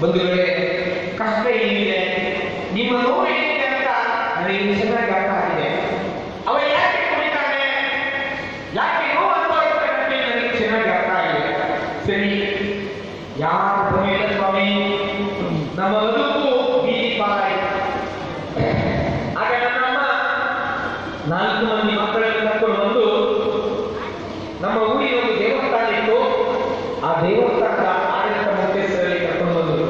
ಬಂಧುಗಳೇ, ಕಷ್ಟ ಏನಿದೆ? ನಿಮ್ಮ ನೋವು ಏನಿದೆ ಅಂತ ನನಗೆ ಚೆನ್ನಾಗಿ ಅರ್ಥ ಆಗಿದೆ. ಅವ ಯಾಕೆ ಕುಡಿತಾನೆ ಯಾಕೆ ನೋವು ಅನುಭವಿಸ್ತಾನೆ ನನಗೆ ಚೆನ್ನಾಗಿ ಅರ್ಥ ಆಗಿದೆ. ಸರಿ, ಯಾರು ಬರಲಿಲ್ಲ ಸ್ವಾಮಿ? ನಮ್ಮ ಬದುಕು ಬೀದಿ ಆಗ ನನ್ನಮ್ಮ ನಾಲ್ಕು ಮಂದಿ ಮಕ್ಕಳನ್ನು ಕರ್ಕೊಂಡು ಬಂದು ನಮ್ಮ ಊರಿನ ಒಂದು ದೇವಸ್ಥಾನ ಇತ್ತು ಆ ದೇವಸ್ಥಾನದ ಆಡಳಿತ ಮುಖ್ಯಸ್ಥರಲ್ಲಿ ಕರ್ಕೊಂಡು ಬಂದರು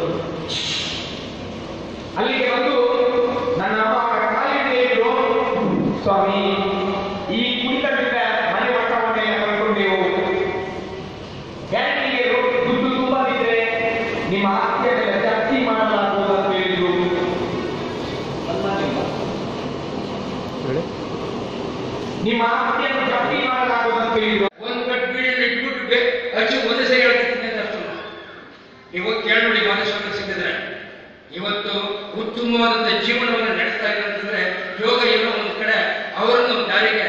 ಅಲ್ಲಿಗೆ ಬಂದು ನನ್ನ ಅಮ್ಮ ಕಾಲಿಗೆ ಹೇಳಿದ್ರು ಸ್ವಾಮಿ ಈ ಕುಡಿತದಿಂದ ಮನೆ ಮಟ್ಟವನ್ನೆಲ್ಲ ಕಳ್ಕೊಂಡೆವು ಬ್ಯಾಂಕಿಗೆ ದುಡ್ಡು ತುಂಬಾ ಇದ್ರೆ ನಿಮ್ಮ ಆಸ್ತಿಯನ್ನೆಲ್ಲ ಜಪ್ತಿ ಮಾಡಲಾಗುವುದು ಅಂತ ಹೇಳಿದ್ರು ನಿಮ್ಮ ಆಸ್ತಿಯನ್ನು ಜಪ್ತಿ ಮಾಡಲಾಗುವುದು ಅಂತ ಹೇಳಿದ್ರು ಒಂದು ಕಟ್ ಬೀಡಿಯಲ್ಲಿ ಇಟ್ಬಿಟ್ಟು ಬೇ ಅಚ್ಚು ಒಂದು ಸರಿ ಹೇಳ್ತೀನಿ ಅಂತ ಅರ್ಥ ಇವಾಗ ಕೇಳಿ ನೋಡಿ ಮಾದೇಶ್ವರ ಸಿಕ್ಕಿದ್ರೆ ಇವತ್ತು ಉತ್ತಮವಾದಂತಹ ಜೀವನವನ್ನು ನಡೆಸ್ತಾ ಇದೆ ಅಂತಂದ್ರೆ ಯೋಗ ಏನೋ ಒಂದು ಕಡೆ ಅವರನ್ನು ದಾರಿಗೆ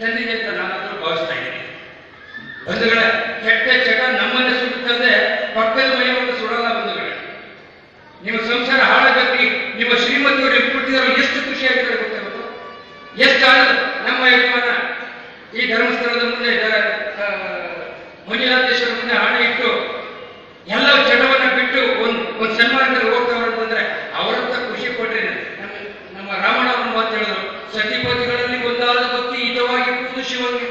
ತಂದಿದೆ ಅಂತ ನಾನು ಭಾವಿಸ್ತಾ ಇದ್ದೀನಿ. ಬಂಧುಗಳೇ ಕೆಟ್ಟ ಚಟ ನಮ್ಮನ್ನೇ ಸುಡುತ್ತಂದ್ರೆ ಪಕ್ಕದ ಮನೆಯವರು ಸುಡಲ್ಲ ಬಂಧುಗಳೇ ನಿಮ್ಮ ಸಂಸಾರ ಹಾಳಾಗಕ್ಕೆ ನಿಮ್ಮ ಶ್ರೀಮತಿಯವರು ಇಟ್ಬಿಟ್ಟಿದ್ರು ಎಷ್ಟು ಖುಷಿಯಾಗಿದ್ದಾರೆ ಗೊತ್ತಾಗುತ್ತೆ ಎಷ್ಟು ಆನಂದ. ನಮ್ಮ ಯಜಮಾನ ಈ ಧರ್ಮಸ್ಥಳದ ಮುಂದೆ ದ- ಆ, ಮಂಜುನಾಥೇಶ್ವರ ಮುಂದೆ ಆಣೆ ಇಟ್ಟು ಎಲ್ಲ ಚಟವನ್ನ ಬಿಟ್ಟು ಒಂದ್ ಒಂದ್ ಸನ್ಮಾನದಲ್ಲಿ ಹೋಗ್ತಾವ್ರೆ ಅಂತಂದ್ರೆ ಅವರಂತ ಖುಷಿ ಕೊಟ್ರೆ ನಮ್ಮ ನಮ್ಮ ರಾಮಣ್ಣ ಅವರು ಮಾತು ಹೇಳಿದ್ರು ಸತಿಪತಿಗಳಲ್ಲಿ ಒಂದಾದ ಭಕ್ತಿ ಹಿತವಾಗಿರುವುದು ಶಿವನಿಗೆ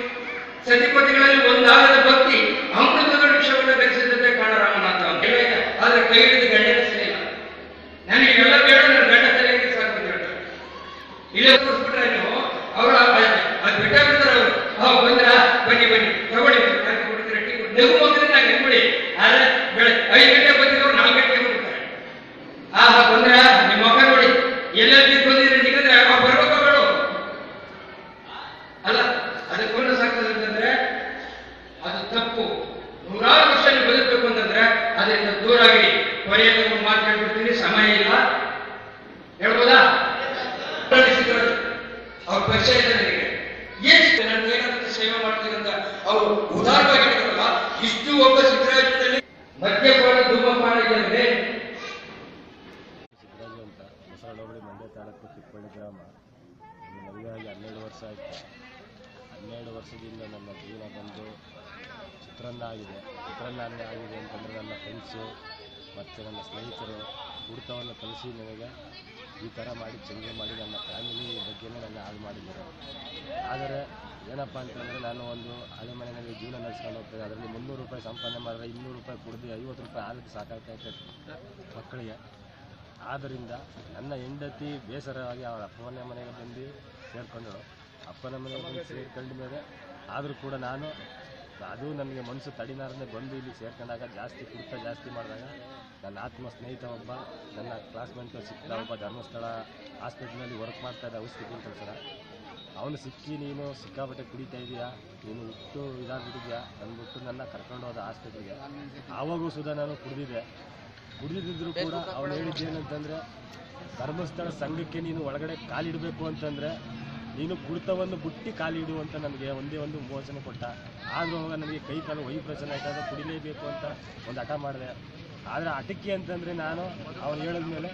ಸತಿಪತಿಗಳಲ್ಲಿ ಒಂದಾದ ಭಕ್ತಿ ಅಮೃತಗಳ ವಿಷಯವನ್ನು ಬೆರೆಸಿದಂತೆ ಕಾಣ ರಾಮನಾಥ ಅಂತ ಹೇಳಿದ ಆದ್ರೆ ಕೈ ಹಿಡಿದು ಗಂಡನ ಸರಿಯಿಲ್ಲ ನನಗೆ ಇವೆಲ್ಲ ಬೇಡ ನನ್ನ ಗಂಡ ತಲೆಗೆ ಸಾಕು ಅಂತ ಹೇಳ್ತಾರೆ ಇಲ್ಲೇ ತೋರಿಸ್ಬಿಟ್ರೆ ನೀವು ಅವರು ಅದು ಬಿಟ್ಟಾಗ್ಬಿಡ್ತಾರೆ ಅವರು ಹಾ ಬಂದ್ರ ಬನ್ನಿ ಬನ್ನಿ ತಗೊಳ್ಳಿ ಕಾಫಿ ಕೊಡ್ತೀರ ಟೀ ಕೊಡ್ತೀರ ನಗು ಹೋಗಿದ್ರೆ ನಾನು ನೆನ್ಬಿಡಿ ಆದ್ರೆ ಬೆಳೆ ಐದು ಗಂಟೆ ಬಂದಿದ್ದವ್ರು ನಾಲ್ಕು ಗಂಟೆಗೆ ಬರ್ತಾರೆ ಆ ಬಂದ್ರ ನಿಮ್ಮ ಮಗ ನೋಡಿ ಎಲ್ಲೆಲ್ಲಿ ಬಂದಿದ್ರೆ ನಿಗದ್ರೆ ಅವ ಬರ್ಬೇಕೋ ಬೇಡ ಅಲ್ಲ ಅದಕ್ಕೆ ಒಂದು ಸಾಕ್ತದೆ ಅಂತಂದ್ರೆ ಅದು ತಪ್ಪು ನೂರಾರು ವರ್ಷ ನೀವು ಬದುಕಬೇಕು ಅಂತಂದ್ರೆ ಅದರಿಂದ ದೂರ ಆಗಿ ಕೊನೆಯಲ್ಲಿ ಒಂದು ಮಾತು ಹೇಳ್ಬಿಡ್ತೀನಿ ಸಮಯ ಇಲ್ಲ ಹೇಳ್ಬೋದಾ ಅವ್ರ ಪರಿಚಯ ಇದೆ ನನಗೆ ಏನ್ ನಾನು ಏನಾಗುತ್ತೆ ಸೇವೆ ಮಾಡ್ತೀನಿ ಅಂತ ಅವರು ಉದಾರವಾಗಿ ಇಷ್ಟು ಒಬ್ಬ ಸಿದ್ದರಾಜದಲ್ಲಿ ಮದ್ಯಪಾನ ಧೂಮಪಾನ ಇದೆ ಸಿದ್ದರಾಜು ಅಂತ ಹೊಸರಳ್ಳಿ ಹೋಬಳಿ ಮಂಡ್ಯ ತಾಲೂಕು ತಿಪ್ಪಳ್ಳಿ ಗ್ರಾಮ ಹನ್ನೆರಡು ವರ್ಷ ಆಯಿತು. ಹನ್ನೆರಡು ವರ್ಷದಿಂದ ನನ್ನ ಜೀವನ ಬಂದು ಚಿತ್ರಾನ್ನ ಆಗಿದೆ. ಚಿತ್ರಾನ್ನ ಆಗಿದೆ ಅಂತಂದ್ರೆ ನನ್ನ ಫ್ರೆಂಡ್ಸು ಮತ್ತು ನನ್ನ ಸ್ನೇಹಿತರು ಕುಡ್ತವನ್ನು ಕಲಿಸಿ ನನಗೆ ಈ ಥರ ಮಾಡಿ ಚೇಂಜ್ ಮಾಡಿ ನನ್ನ ಫ್ಯಾಮಿಲಿ ಬಗ್ಗೆನೇ ನನ್ನ ಹಾಳು ಮಾಡಿದ್ದಾರೆ ಆದರೆ ಏನಪ್ಪ ಅಂತಂದರೆ ನಾನು ಒಂದು ಹಳೆ ಮನೆಯಲ್ಲಿ ಜೀವನ ನಡೆಸ್ಕೊಂಡು ಹೋಗ್ತದೆ ಅದರಲ್ಲಿ ಮುನ್ನೂರು ರೂಪಾಯಿ ಸಂಪಾದನೆ ಮಾಡಿದ್ರೆ ಇನ್ನೂರು ರೂಪಾಯಿ ಕುಡಿದು ಐವತ್ತು ರೂಪಾಯಿ ಹಾಲಿಗೆ ಸಾಕಾಗ್ತೈತೆ ಮಕ್ಕಳಿಗೆ. ಆದ್ದರಿಂದ ನನ್ನ ಹೆಂಡತಿ ಬೇಸರವಾಗಿ ಅವಳ ಅಪ್ಪನ ಮನೆಗೆ ಬಂದು ಸೇರಿಕೊಂಡಳು. ಅಪ್ಪನ ಮನೆಗೆ ಬಂದು ಸೇರ್ಕೊಂಡ ಮೇಲೆ ಆದರೂ ಕೂಡ ನಾನು ಅದು ನನಗೆ ಮನಸ್ಸು ತಡಿನಾರನೆ ಬಂದು ಇಲ್ಲಿ ಸೇರ್ಕೊಂಡಾಗ ಜಾಸ್ತಿ ಕುಡಿತ ಜಾಸ್ತಿ ಮಾಡಿದಾಗ ನನ್ನ ಆತ್ಮ ಸ್ನೇಹಿತ ಒಬ್ಬ, ನನ್ನ ಕ್ಲಾಸ್ಮೇಟ್ ಸಿಕ್ಕಿದ ಒಬ್ಬ ಧರ್ಮಸ್ಥಳ ಹಾಸ್ಪಿಟ್ಲಲ್ಲಿ ವರ್ಕ್ ಮಾಡ್ತಾ ಇದ್ದ ಔಷಧಿ ಕೆಲಸ ಅವನು ಸಿಕ್ಕಿ ನೀನು ಸಿಕ್ಕಾಪಟ್ಟೆ ಕುಡಿತಾ ಇದೆಯಾ? ನೀನು ಹುಟ್ಟು ಇದಾಗ್ಬಿಟ್ಟಿದ್ಯಾ? ಅಂದ್ಬಿಟ್ಟು ನನ್ನ ಕರ್ಕೊಂಡು ಹೋದ ಹಾಸ್ಪಿಟ್ಲಿಗೆ ಆವಾಗೂ ಸುಧಾ ನಾನು ಕುಡಿದಿದ್ದೆ. ಕುಡಿದಿದ್ದರೂ ಕೂಡ ಅವನು ಹೇಳಿದ್ದೇನಂತಂದರೆ, ಧರ್ಮಸ್ಥಳ ಸಂಘಕ್ಕೆ ನೀನು ಒಳಗಡೆ ಕಾಲಿಡಬೇಕು ಅಂತಂದ್ರೆ ನೀನು ಕುಡಿತವನ್ನು ಬುಟ್ಟಿ ಕಾಲಿಡು ಅಂತ ನನಗೆ ಒಂದೇ ಒಂದು ಮೋಚನೆ ಕೊಟ್ಟ. ಆದರೂ ಅವಾಗ ನನಗೆ ಕೈ ಕಾಲು ವೈಬ್ರೇಷನ್ ಆಯ್ತಾಗ ಕುಡಿಲೇಬೇಕು ಅಂತ ಒಂದು ಹಠ ಮಾಡಿದೆ. ಆದರೆ ಹಠಕ್ಕೆ ಅಂತಂದರೆ ನಾನು ಅವನು ಹೇಳಿದ್ಮೇಲೆ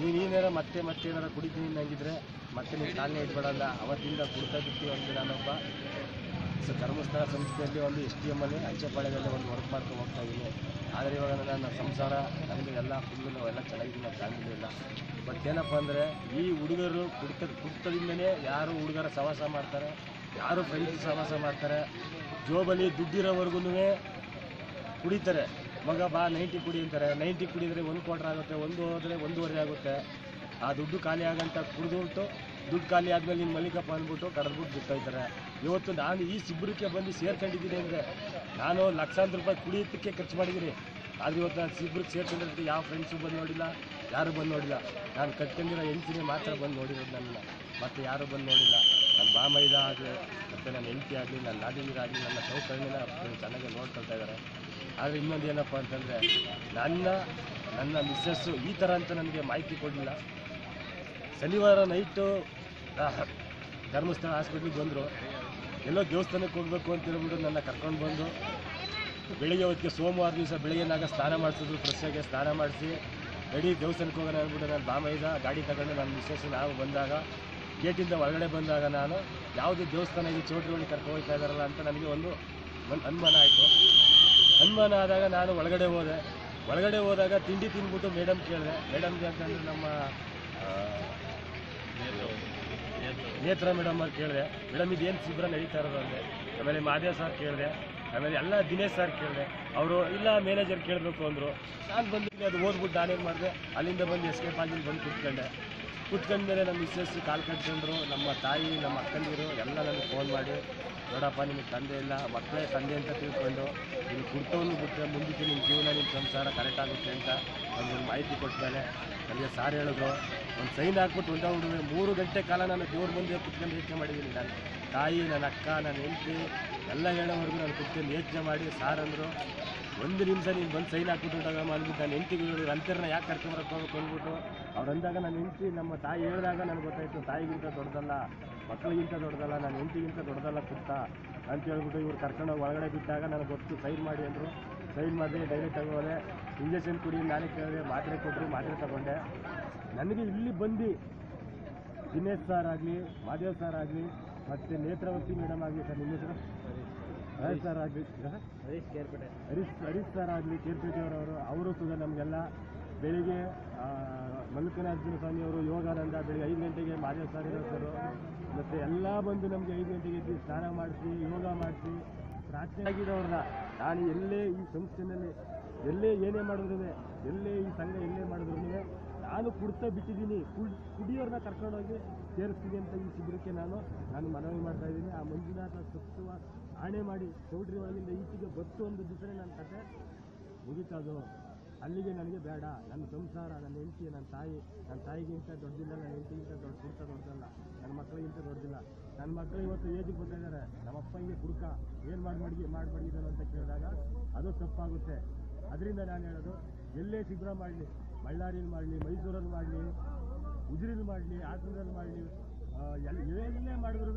ನೀನು ಏನಾರ ಮತ್ತೆ ಮತ್ತೆ ಏನಾರ ಕುಡಿತೀನಿ ನಂಗಿದ್ರೆ ಮತ್ತೆ ನೀನು ಕಾಲನೇ ಇಟ್ಬಿಡಲ್ಲ ಅವತ್ತಿಂದ ಕುಡ್ತಾ ಬಿಟ್ಟು ಅಂತ ನಾನೊಬ್ಬ. ಸೊ ಧರ್ಮಸ್ಥಳ ಸಂಸ್ಥೆಯಲ್ಲಿ ಒಂದು ಎಸ್ ಟಿ ಎಮ್ಮಲ್ಲಿ ಅಂಚೆಪಾಳ್ಯದಲ್ಲಿ ಒಂದು ವರ್ಕ್ ಮಾಡ್ಕೊಂಡು ಹೋಗ್ತಾ ಇದ್ದೀನಿ ಆದರೆ ಇವಾಗ ನನ್ನ ಸಂಸಾರ ನಮ್ಮದು ಎಲ್ಲ ಫುಲ್ಲು ಎಲ್ಲ ಚೆನ್ನಾಗಿದ್ದೀವಿ ಫ್ಯಾಮಿಲಿ ಎಲ್ಲ. ಬಟ್ ಏನಪ್ಪ ಅಂದರೆ ಈ ಹುಡುಗರು ಕುಡಿತ, ಕುಡ್ತದಿಂದನೇ ಯಾರು ಹುಡುಗರ ಸವಾಸ ಮಾಡ್ತಾರೆ, ಯಾರು ಫ್ರೆಂಡ್ಸ್ ಸವಾಸ ಮಾಡ್ತಾರೆ ಜೋಬಲ್ಲಿ ದುಡ್ಡಿರೋವರೆಗೂ ಕುಡಿತಾರೆ. ಮಗ ಬಾ ನೈಂಟಿ ಕುಡಿ ಅಂತಾರೆ. ನೈಂಟಿ ಕುಡಿದರೆ ಒಂದು ಕ್ವಾರ್ಟರ್ ಆಗುತ್ತೆ, ಒಂದು ಹೋದರೆ ಒಂದೂವರೆ ಆಗುತ್ತೆ. ಆ ದುಡ್ಡು ಖಾಲಿ ಆಗಂತ ಕುಡಿದುಬಿಟ್ಟು ದುಡ್ಡು ಖಾಲಿ ಆದ್ಮೇಲೆ ನಿನ್ನ ಮಲ್ಲಿಕಪ್ಪ ಅಂದ್ಬಿಟ್ಟು ಕಡ್ದ್ಬಿಟ್ಟು ಬಿಟ್ಟೋಯ್ತಾರೆ ಇವತ್ತು ನಾನು ಈ ಸಿಬ್ಬರಿಕೆ ಬಂದು ಸೇರ್ಕೊಂಡಿದ್ದೀನಿ ಅಂದರೆ ನಾನು ಲಕ್ಷಾಂತರ ರೂಪಾಯಿ ಕುಡಿಯೋದಕ್ಕೆ ಖರ್ಚು ಮಾಡಿದ್ದೀನಿ. ಆದರೆ ಇವತ್ತು ನಾನು ಸಿಬ್ಬರಿಗೆ ಸೇರ್ಕೊಂಡಿರ್ತೀನಿ ಯಾವ ಫ್ರೆಂಡ್ಸು ಬಂದು ನೋಡಿಲ್ಲ, ಯಾರು ಬಂದು ನೋಡಿಲ್ಲ. ನಾನು ಕಟ್ಕೊಂಡಿರೋ ಹೆಂಡ್ತಿನೇ ಮಾತ್ರ ಬಂದು ನೋಡಿರೋದು ನನ್ನ ಮತ್ತೆ ಯಾರು ಬಂದು ನೋಡಿಲ್ಲ. ನನ್ನ ಬಾಮೈದ ಆಗಲಿ, ಮತ್ತು ನನ್ನ ಹೆಂಡತಿ ಆಗಲಿ, ನನ್ನ ನಾದಿನೀರಾಗಲಿ ನನ್ನ ಸೌಕರ್ಯನ ಚೆನ್ನಾಗಿ ನೋಡ್ಕೊಳ್ತಾ ಇದ್ದಾರೆ. ಆದರೆ ಇನ್ನೊಂದು ಏನಪ್ಪ ಅಂತಂದರೆ ನನ್ನ ನನ್ನ ಮಿಸ್ಸಸ್ಸು ಈ ಥರ ಅಂತ ನನಗೆ ಮಾಹಿತಿ ಕೊಡಲಿಲ್ಲ. ಶನಿವಾರ ನೈಟು ಧರ್ಮಸ್ಥಳ ಹಾಸ್ಪಿಟ್ಲಿಗೆ ಬಂದರು. ಎಲ್ಲೋ ದೇವಸ್ಥಾನಕ್ಕೆ ಹೋಗ್ಬೇಕು ಅಂತ ಹೇಳ್ಬಿಟ್ಟು ನನ್ನ ಕರ್ಕೊಂಡು ಬಂದು ಬೆಳಿಗ್ಗೆ ಹೊತ್ತಿಗೆ ಸೋಮವಾರ ದಿವಸ ಬೆಳಿಗ್ಗೆನಾಗ ಸ್ನಾನ ಮಾಡಿಸಿದ್ರು ಫ್ರೆಶ್ಶಾಗಿ ಸ್ನಾನ ಮಾಡಿಸಿ ರೆಡಿ ದೇವಸ್ಥಾನಕ್ಕೆ ಹೋಗೋಣ ಅಂದ್ಬಿಟ್ಟು ನಾನು ಬಾಮೈದ ಗಾಡಿ ತಗೊಂಡು ನನ್ನ ವಿಶೇಷ ನಾವು ಬಂದಾಗ ಗೇಟಿಂದ ಒಳಗಡೆ ಬಂದಾಗ ನಾನು, ಯಾವುದೇ ದೇವಸ್ಥಾನ ಇದು ಚೌಟ್ರಿಗಳಿಗೆ ಕರ್ಕೊಂಡು ಹೋಗ್ತಾ ಇದ್ದಾರಲ್ಲ ಅಂತ ನನಗೆ ಒಂದು ಅನುಮಾನ ಆಯಿತು. ಅನುಮಾನ ಆದಾಗ ನಾನು ಒಳಗಡೆ ಹೋದೆ. ಒಳಗಡೆ ಹೋದಾಗ ತಿಂಡಿ ತಿಂದ್ಬಿಟ್ಟು ಮೇಡಮ್ ಕೇಳಿದೆ. ಮೇಡಮ್ಗೆ ಅಂತಂದರೆ ನಮ್ಮ ನೇತ್ರ ಮೇಡಮ್ ಅವ್ರು ಕೇಳಿದೆ. ಮೇಡಮ್, ಇದೇನು ಶಿಬಿರ ನಡೀತಾ ಇರೋದು ಅಂದೆ ಆಮೇಲೆ ಮಾದೇವ್ ಸರ್ ಕೇಳಿದೆ. ಆಮೇಲೆ ಎಲ್ಲ ದಿನೇಶ್ ಸರ್ ಕೇಳಿದೆ. ಅವರು, ಇಲ್ಲ ಮ್ಯಾನೇಜರ್ ಕೇಳಬೇಕು ಅಂದರು. ನಾನು ಬಂದಿದ್ದೆ, ಅದು ಓದ್ಬಿಟ್ಟು ನಾನೇನು ಮಾಡಿದೆ? ಅಲ್ಲಿಂದ ಬಂದು ಎಸ್ಕೇಪ್ ಆಗಿ ಬಂದು ಕೂತ್ಕೊಂಡೆ. ಕೂತ್ಕೊಂಡ್ಮೇಲೆ ನಮ್ಮ ಮಿಸ್ಸಸ್ ಕಾಲು ಕಟ್ಕೊಂಡ್ರು, ನಮ್ಮ ತಾಯಿ, ನಮ್ಮ ಅಕ್ಕಂದಿರು ಎಲ್ಲ ನನಗೆ ಫೋನ್ ಮಾಡಿ, ನೋಡಪ್ಪ ನಿಮಗೆ ತಂದೆ ಇಲ್ಲ, ಮಕ್ಕಳೇ ತಂದೆ ಅಂತ ತಿಳ್ಕೊಂಡು ನೀನು ಕುಡ್ತವನ್ನು ಬಿಟ್ಟರೆ ಮುಂದಕ್ಕೆ ನಿಮ್ಮ ಜೀವನ ನಿಮ್ಮ ಸಂಸಾರ ಕರೆಕ್ಟ್ ಆಗುತ್ತೆ ಅಂತ ಒಂದು ಮಾಹಿತಿ ಕೊಟ್ಮೇಲೆ ನನಗೆ ಸಾರ್ ಹೇಳಿದ್ರು, ಒಂದು ಸೈನ್ ಹಾಕ್ಬಿಟ್ಟು ಹೊಂಟ ಹುಡುಗ ಮೂರು ಗಂಟೆ ಕಾಲ ನಾನು ದೇವ್ರ ಮುಂದೆ ಕುತ್ಕೊಂಡು ಯೋಚನೆ ಮಾಡಿದ್ದೀನಿ ನಾನು. ತಾಯಿ, ನನ್ನ ಅಕ್ಕ, ನನ್ನ ಹೆಂಡತಿ ಎಲ್ಲ ಹೇಳೋವರೆಗೂ ನಾನು ಕುತ್ಕೊಂಡು ಯೋಚನೆ ಮಾಡಿ ಸಾರ್ ಅಂದರು. ಒಂದು ನಿಮಿಷ ನೀನು ಬಂದು ಸೈನ್ ಹಾಕ್ಬಿಟ್ಟು ಅಂದ್ಬಿಟ್ಟು ನಾನು ಹೇಳಿದ್ರು, ಅಂತರ್ನ ಯಾಕೆ ಕರ್ಕೊಂಬರಕ್ಕೆ ಹೋಗ್ಬೇಕು? ಅಂದ್ಬಿಟ್ಟು ಅವ್ರು ಅಂದಾಗ ನನ್ನ ಹೆಂಡತಿ ನಮ್ಮ ತಾಯಿ ಹೇಳಿದಾಗ ನನಗೆ ಗೊತ್ತಾಯಿತು ತಾಯಿಗಿಂತ ದೊಡ್ಡದಲ್ಲ ಮಕ್ಕಳಿಗಿಂತ ದೊಡ್ಡದಲ್ಲ ನನ್ನ ಹೆಂಡತಿಗಿಂತ ದೊಡ್ಡದಲ್ಲ ಕುತ್ತ ಅಂತ ಹೇಳ್ಬಿಟ್ಟು ಇವ್ರು ಕರ್ಕೊಂಡು ಒಳಗಡೆ ಬಿಟ್ಟಾಗ ನನಗೆ ಗೊತ್ತು ಸೈನ್ ಮಾಡಿ ಅಂದರು. ಸೈನ್ ಮಾಡಿದೆ ಡೈರೆಕ್ಟ್ ತಗೋದೆ ಹೋದೆ ಇಂಜೆಕ್ಷನ್ ಕುಡಿ ನಾನೇ ಕೇಳಿದೆ ಮಾತ್ರೆ ಕೊಟ್ಟರು ಮಾತ್ರೆ ತಗೊಂಡೆ. ನನಗೆ ಇಲ್ಲಿ ಬಂದು ದಿನೇಶ್ ಸರ್ ಆಗಲಿ ಮಾದೇವ್ ಸರ್ ಆಗಲಿ ಮತ್ತು ನೇತ್ರಾವತಿ ಮೇಡಮ್ ಆಗಲಿ ಸರ್ ನಿಮ್ಮ ಹೆಸರು? ಹರೀಶ್ ಸರ್ ಆಗಲಿ. ಹರೀಶ್ ಕೇರ್ಪೇಟೆ. ಹರೀಶ್ ಹರೀಶ್ ಸರ್ ಆಗಲಿ ಕೇರ್ಪೇಟೆಯವರವರು ಅವರು ಕೂಡ ನಮಗೆಲ್ಲ ಬೆಳಿಗ್ಗೆ ಮಲ್ಲಿಕಾರ್ಜುನ ಸ್ವಾಮಿ ಅವರು ಯೋಗಾನಂದ ಬೆಳಗ್ಗೆ ಐದು ಗಂಟೆಗೆ ಮಾದೇವ್ ಸರ್ ಇರೋರು ಮತ್ತು ಎಲ್ಲ ಬಂದು ನಮಗೆ ಐದು ಗಂಟೆಗೆ ಎದ್ದು ಸ್ನಾನ ಮಾಡಿಸಿ, ಯೋಗ ಮಾಡಿಸಿ, ಪ್ರಾರ್ಥನೆ ನಾನು ಎಲ್ಲೇ ಈ ಸಂಸ್ಥೆನಲ್ಲಿ, ಎಲ್ಲೇ ಏನೇ ಮಾಡಿದ್ರು ಎಲ್ಲೇ ಈ ಸಂಘ ಎಲ್ಲೇ ಮಾಡಿದ್ರು ನಾನು ಕುಡ್ತಾ ಬಿಟ್ಟಿದ್ದೀನಿ. ಕುಡ್ ಕುಡಿಯೋರನ್ನ ಕರ್ಕೊಂಡೋಗಿ ಸೇರಿಸ್ತೀನಿ ಅಂತ ಈ ಶಿಬಿರಕ್ಕೆ ನಾನು ನಾನು ಮನವಿ ಮಾಡ್ತಾ ಇದ್ದೀನಿ. ಆ ಮಂಜುನಾಥ ಸತ್ವ ಆಣೆ ಮಾಡಿ ಚೌಟ್ರಿ ಒಳಗಿಂದ ಈಚೆಗೆ ಬತ್ತು ಒಂದು ದಿವಸನೇ ನನ್ನ ಕತೆ ಮುಗೀತದು ಅಲ್ಲಿಗೆ ನನಗೆ ಬೇಡ. ನನ್ನ ಸಂಸಾರ, ನನ್ನ ಹೆಂಡತಿ, ನನ್ನ ತಾಯಿ, ನನ್ನ ತಾಯಿಗಿಂತ ದೊಡ್ಡದಿಲ್ಲ, ನನ್ನ ಹೆಂಡತಿಗಿಂತ ದೊಡ್ಡ ಕುಡ್ತ ದೊಡ್ಡದಲ್ಲ. ನನ್ನ ಮಕ್ಕಳಿಗಿಂತ ದೊಡ್ಡದಿಲ್ಲ. ನನ್ನ ಮಕ್ಕಳು ಇವತ್ತು ಏಜಿಗೆ ಬರ್ತಾ ಇದ್ದಾರೆ ನಮ್ಮ ಅಪ್ಪ ಹಿಂಗೆ ಕುಡ್ಕ. ಏನು ಮಾಡಿ ಮಡಗಿ ಮಾಡಿ ಮಡಗಿದ್ದಾನೆ ಅಂತ ಕೇಳಿದಾಗ ಅದು ತಪ್ಪಾಗುತ್ತೆ. ಅದರಿಂದ ನಾನು ಹೇಳೋದು, ಎಲ್ಲೇ ಶಿಬಿರ ಮಾಡಲಿ ಬಳ್ಳಾರಿಯಲ್ಲಿ ಮಾಡಲಿ, ಮೈಸೂರಲ್ಲಿ ಮಾಡಲಿ, ಉಜಿರಿಲಿ ಮಾಡಲಿ ಹಾಸನದಲ್ಲಿ ಮಾಡಲಿ ಎಲ್ಲ ಏನೇ ಮಾಡಿದ್ರು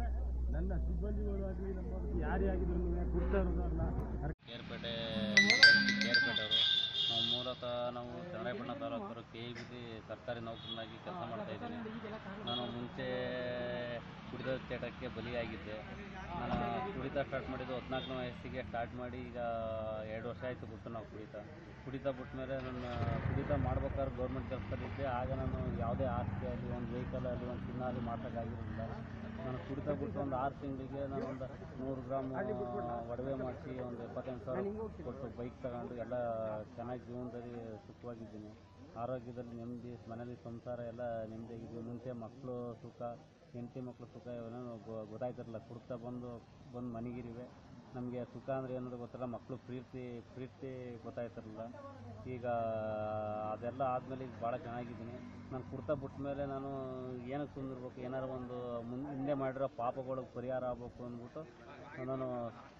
ನನ್ನ ಸಿಬ್ಬಂದಿಗಳು ಆಗಲಿ, ನಮ್ಮ ಯಾರೇ ಆಗಿದ್ರು ಕುಡ್ತಾ ಕೇರ್ಪೇಟೆಯವರು ನಾವು ಮೂಲತಃ ನಾವು ಚನ್ನರಾಯಪಟ್ಟಣ ತಾಲೂಕರು ಕೆ ಇ ಬಿ ಸಿ ಸರ್ಕಾರಿ ನೌಕರನಾಗಿ ಕೆಲಸ ಮಾಡ್ತಾ ಇದ್ದೀನಿ. ನಾನು ಮುಂಚೆ ಕುಡಿದ ಚಟಕ್ಕೆ ಬಲಿಯಾಗಿದ್ದೆ. ನಾನು ಕುಡಿತ ಸ್ಟಾರ್ಟ್ ಮಾಡಿದ್ದು ಹದಿನಾಲ್ಕನೇ ವಯಸ್ಸಿಗೆ ಸ್ಟಾರ್ಟ್ ಮಾಡಿ ಈಗ ಎರಡು ವರ್ಷ ಆಯಿತು ಬಿಟ್ಟು ನಾವು ಕುಡಿತ. ಕುಡಿತ ಬಿಟ್ಟ ಮೇಲೆ ನನ್ನ ಕುಡಿತ ಮಾಡ್ಬೇಕಾದ್ರೆ ಗೌರ್ಮೆಂಟ್ ಕೆಲಸದಲ್ಲಿದ್ದೆ ಆಗ ನಾನು ಯಾವುದೇ ಆಸ್ತಿ ಆಗಲಿ ಒಂದು ವೆಹಿಕಲ್ ಆಗಲಿ, ಒಂದು ಚಿನ್ನ ಆಗಲಿ ಮಾಡ್ಸೋಕ್ಕಾಗಿರಲಿಲ್ಲ ನಾನು ಕುಡಿತ ಬಿಟ್ಟು ಒಂದು ಆರು ತಿಂಗಳಿಗೆ ನಾನು ಒಂದು ನೂರು ಗ್ರಾಮ್ ಒಡವೆ ಮಾಡಿಸಿ ಒಂದು ಎಪ್ಪತ್ತೆಂಟು ಸಾವಿರ ಕೊಟ್ಟು ಬೈಕ್ ತಗೊಂಡು ಎಲ್ಲ ಚೆನ್ನಾಗಿ ಜೀವನದಲ್ಲಿ ಸುಖವಾಗಿದ್ದೀನಿ. ಆರೋಗ್ಯದಲ್ಲಿ ನೆಮ್ಮದಿ ಮನೇಲಿ ಸಂಸಾರ ಎಲ್ಲ ನೆಮ್ಮದಿಯಾಗಿದ್ದೀವಿ ಮುಂಚೆ ಮಕ್ಕಳು ಸುಖ, ಹೆಂಡತಿ ಮಕ್ಕಳು ಸುಖ ಇವೆಲ್ಲ ಗೊತ್ತಾಯ್ತಿರಲ್ಲ ಕುಡ್ತಾ ಬಂದು ಬಂದು ಮನೆಗಿರಿವೆ. ನಮಗೆ ಸುಖ ಅಂದರೆ ಏನದು ಗೊತ್ತಿಲ್ಲ ಮಕ್ಕಳು ಪ್ರೀತಿ ಪ್ರೀತಿ ಗೊತ್ತಾಯ್ತಿರಲಿಲ್ಲ ಈಗ ಅದೆಲ್ಲ ಆದಮೇಲೆ ಈಗ ಭಾಳ ಚೆನ್ನಾಗಿದ್ದೀನಿ. ನಾನು ಕುರ್ತಾ ಬಿಟ್ಟ ಮೇಲೆ ನಾನು ಏನಕ್ಕೆ ಸುಂದಿರ್ಬೇಕು ಏನಾರು ಒಂದು ಮುಂದೆ ಹಿಂದೆ ಮಾಡಿರೋ ಪಾಪಗಳಿಗೆ ಪರಿಹಾರ ಆಗಬೇಕು ಅಂದ್ಬಿಟ್ಟು ನಾನು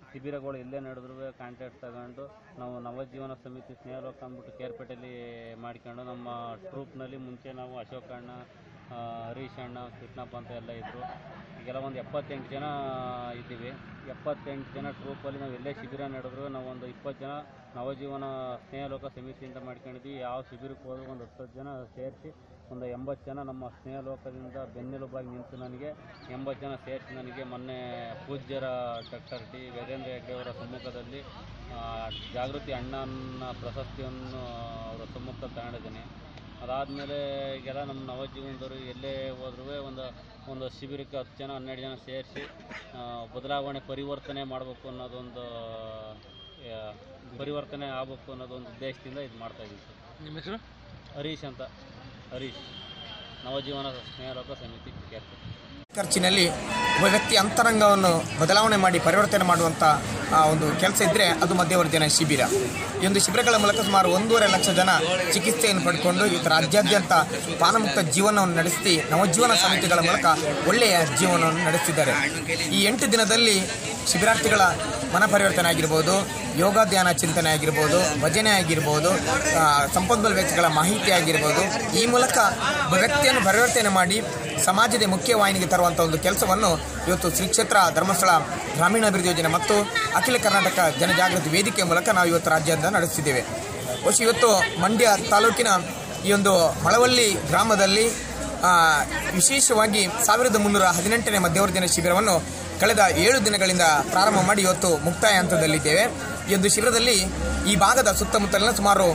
ಶಿಬಿರಗಳು ಇಲ್ಲೇ ನಡೆದ್ರು ಕಾಂಟ್ಯಾಕ್ಟ್ ತಗೊಂಡು ನಾವು ನವಜೀವನ ಸಮಿತಿ ಸ್ನೇಹಲೋಕ ಅಂದ್ಬಿಟ್ಟು ಕೇರ್ಪೇಟೆಯಲ್ಲಿ ಮಾಡ್ಕೊಂಡು ನಮ್ಮ ಟ್ರೂಪ್ನಲ್ಲಿ ಮುಂಚೆ ನಾವು ಅಶೋಕ್ ಅಣ್ಣ ಆ, ಹರೀಶ್ ಅಣ್ಣ, ಕೃಷ್ಣಪ್ಪ ಅಂತ ಎಲ್ಲ ಇದ್ದರು ಈಗೆಲ್ಲ ಒಂದು ಎಪ್ಪತ್ತೆಂಟು ಜನ ಇದ್ದೀವಿ. ಎಪ್ಪತ್ತೆಂಟು ಜನ ಟ್ರೂಪಲ್ಲಿ ನಾವು ಎಲ್ಲೇ ಶಿಬಿರ ನಡೆದ್ರು, ನಾವು ಒಂದು ಇಪ್ಪತ್ತು ಜನ ನವಜೀವನ ಸ್ನೇಹಲೋಕ ಸಮಿತಿಯಿಂದ ಮಾಡ್ಕೊಂಡಿದ್ವಿ. ಯಾವ ಶಿಬಿರಕ್ಕೆ ಹೋದ್ರು ಒಂದು ಹತ್ತು ಜನ ಸೇರಿಸಿ, ಒಂದು ಎಂಬತ್ತು ಜನ ನಮ್ಮ ಸ್ನೇಹಲೋಕದಿಂದ ಬೆನ್ನೆಲುಬಾಗಿ ನಿಂತು ನನಗೆ, ಎಂಬತ್ತು ಜನ ಸೇರಿಸಿ ನನಗೆ ಮೊನ್ನೆ ಪೂಜ್ಯರ ಡಾಕ್ಟರ್ ಟಿ. ವೀರೇಂದ್ರ ಹೆಗ್ಡೆ ಅವರ ಸಮ್ಮುಖದಲ್ಲಿ ಜಾಗೃತಿ ಅಣ್ಣನ ಪ್ರಶಸ್ತಿಯನ್ನು ಅವರ ಸಮ್ಮುಖದಲ್ಲಿ ತಗೊಂಡಿದ್ದೀನಿ. ಅದಾದಮೇಲೆ ಈಗೆಲ್ಲ ನಮ್ಮ ನವಜೀವನದವರು ಎಲ್ಲೇ ಹೋದ್ರೂ ಒಂದು ಒಂದು ಶಿಬಿರಕ್ಕೆ ಹತ್ತು ಜನ ಹನ್ನೆರಡು ಜನ ಸೇರಿಸಿ ಬದಲಾವಣೆ ಪರಿವರ್ತನೆ ಮಾಡಬೇಕು ಅನ್ನೋದೊಂದು ಪರಿವರ್ತನೆ ಆಗಬೇಕು ಅನ್ನೋದೊಂದು ಉದ್ದೇಶದಿಂದ ಇದು ಮಾಡ್ತಾಯಿದ್ದೀವಿ ಸರ್ ನಿಮ್ಮ ಹೆಸರು? ಹರೀಶ್ ಅಂತ. ಹರೀಶ್ ನವಜೀವನ ಸ್ನೇಹಲೋಕ ಸಮಿತಿ ಖರ್ಚಿನಲ್ಲಿ ಒಬ್ಬ ವ್ಯಕ್ತಿ ಅಂತರಂಗವನ್ನು ಬದಲಾವಣೆ ಮಾಡಿ ಪರಿವರ್ತನೆ ಮಾಡುವಂಥ ಒಂದು ಕೆಲಸ ಇದ್ದರೆ ಅದು ಮಧ್ಯವರ್ತಿಯ ಶಿಬಿರ. ಈ ಒಂದು ಶಿಬಿರಗಳ ಮೂಲಕ ಸುಮಾರು ಒಂದೂವರೆ ಲಕ್ಷ ಜನ ಚಿಕಿತ್ಸೆಯನ್ನು ಪಡ್ಕೊಂಡು ಇವತ್ತು ರಾಜ್ಯಾದ್ಯಂತ ಪಾನಮುಕ್ತ ಜೀವನವನ್ನು ನಡೆಸಿ ನವಜೀವನ ಸಮಿತಿಗಳ ಮೂಲಕ ಒಳ್ಳೆಯ ಜೀವನವನ್ನು ನಡೆಸಿದ್ದಾರೆ. ಈ ಎಂಟು ದಿನದಲ್ಲಿ ಶಿಬಿರಾರ್ಥಿಗಳ ಮನ ಪರಿವರ್ತನೆ ಆಗಿರ್ಬೋದು ಯೋಗ ಧ್ಯಾನ ಚಿಂತನೆ ಆಗಿರ್ಬೋದು, ಭಜನೆ ಆಗಿರ್ಬೋದು ಸಂಪನ್ಮೂಲ ವ್ಯಕ್ತಿಗಳ ಮಾಹಿತಿ ಆಗಿರ್ಬೋದು, ಈ ಮೂಲಕ ವ್ಯಕ್ತಿಯನ್ನು ಪರಿವರ್ತನೆ ಮಾಡಿ ಸಮಾಜದ ಮುಖ್ಯ ವಾಹಿನಿಗೆ ತರುವಂಥ ಒಂದು ಕೆಲಸವನ್ನು ಇವತ್ತು ಶ್ರೀ ಕ್ಷೇತ್ರ ಧರ್ಮಸ್ಥಳ ಗ್ರಾಮೀಣಾಭಿವೃದ್ಧಿ ಯೋಜನೆ ಮತ್ತು ಅಖಿಲ ಕರ್ನಾಟಕ ಜನಜಾಗೃತಿ ವೇದಿಕೆ ಮೂಲಕ ನಾವು ಇವತ್ತು ರಾಜ್ಯಾದ್ಯಂತ ನಡೆಸ್ತಿದ್ದೇವೆ. ಬಹುಶಃ ಇವತ್ತು ಮಂಡ್ಯ ತಾಲೂಕಿನ ಈ ಒಂದು ಮಳವಳ್ಳಿ ಗ್ರಾಮದಲ್ಲಿ ವಿಶೇಷವಾಗಿ ಸಾವಿರದ ಮುನ್ನೂರ ಹದಿನೆಂಟನೇ ಮಧ್ಯವರ್ತಿನ ಶಿಬಿರವನ್ನು ಕಳೆದ ಏಳು ದಿನಗಳಿಂದ ಪ್ರಾರಂಭ ಮಾಡಿ ಇವತ್ತು ಮುಕ್ತಾಯ ಹಂತದಲ್ಲಿದ್ದೇವೆ. ಈ ಒಂದು ಶಿಬಿರದಲ್ಲಿ ಈ ಭಾಗದ ಸುತ್ತಮುತ್ತಲಿನ ಸುಮಾರು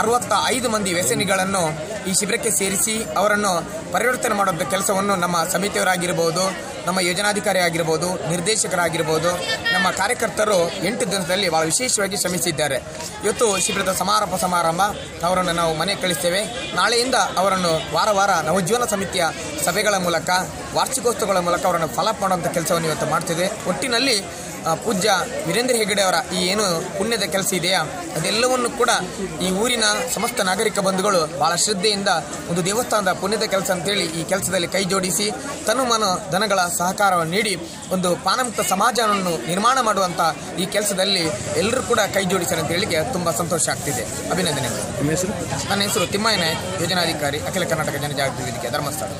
ಅರವತ್ತ ಐದು ಮಂದಿ ವ್ಯಸನಿಗಳನ್ನು ಈ ಶಿಬಿರಕ್ಕೆ ಸೇರಿಸಿ ಅವರನ್ನು ಪರಿವರ್ತನೆ ಮಾಡುವಂಥ ಕೆಲಸವನ್ನು ನಮ್ಮ ಸಮಿತಿಯವರಾಗಿರ್ಬೋದು, ನಮ್ಮ ಯೋಜನಾಧಿಕಾರಿ ಆಗಿರ್ಬೋದು, ನಿರ್ದೇಶಕರಾಗಿರ್ಬೋದು, ನಮ್ಮ ಕಾರ್ಯಕರ್ತರು ಎಂಟು ದಿನದಲ್ಲಿ ಬಹಳ ವಿಶೇಷವಾಗಿ ಶ್ರಮಿಸಿದ್ದಾರೆ. ಇವತ್ತು ಶಿಬಿರದ ಸಮಾರೋಪ ಸಮಾರಂಭ, ಅವರನ್ನು ನಾವು ಮನೆ ಕಳಿಸ್ತೇವೆ. ನಾಳೆಯಿಂದ ಅವರನ್ನು ವಾರ ವಾರ ನವಜೀವನ ಸಮಿತಿಯ ಸಭೆಗಳ ಮೂಲಕ, ವಾರ್ಷಿಕೋತ್ಸವಗಳ ಮೂಲಕ ಅವರನ್ನು ಫಾಲೋಅಪ್ ಮಾಡುವಂಥ ಕೆಲಸವನ್ನು ಇವತ್ತು ಮಾಡ್ತಿದೆ ಒಟ್ಟಿನಲ್ಲಿ ಪೂಜ್ಯ ವೀರೇಂದ್ರ ಹೆಗಡೆ ಅವರ ಈ ಏನು ಪುಣ್ಯದ ಕೆಲಸ ಇದೆಯಾ? ಅದೆಲ್ಲವನ್ನು ಕೂಡ ಈ ಊರಿನ ಸಮಸ್ತ ನಾಗರಿಕ ಬಂಧುಗಳು ಬಹಳ ಶ್ರದ್ಧೆಯಿಂದ ಒಂದು ದೇವಸ್ಥಾನದ ಪುಣ್ಯದ ಕೆಲಸ ಅಂತೇಳಿ ಈ ಕೆಲಸದಲ್ಲಿ ಕೈ ಜೋಡಿಸಿ ತನು ಮನ ಧನಗಳ ಸಹಕಾರವನ್ನು ನೀಡಿ ಒಂದು ಪಾನಮುಕ್ತ ಸಮಾಜವನ್ನು ನಿರ್ಮಾಣ ಮಾಡುವಂಥ ಈ ಕೆಲಸದಲ್ಲಿ ಎಲ್ಲರೂ ಕೂಡ ಕೈ ಜೋಡಿಸ್ತಾರೆ ಅಂತ ಹೇಳಿಕೆ ತುಂಬ ಸಂತೋಷ ಆಗ್ತಿದೆ. ಅಭಿನಂದನೆಗಳು. ನನ್ನ ಹೆಸರು ತಿಮ್ಮಯ್ಯ ಯೋಜನಾಧಿಕಾರಿ ಅಖಿಲ ಕರ್ನಾಟಕ ಜನಜಾಗೃತಿ ವೇದಿಕೆ ಧರ್ಮಸ್ಥಳ.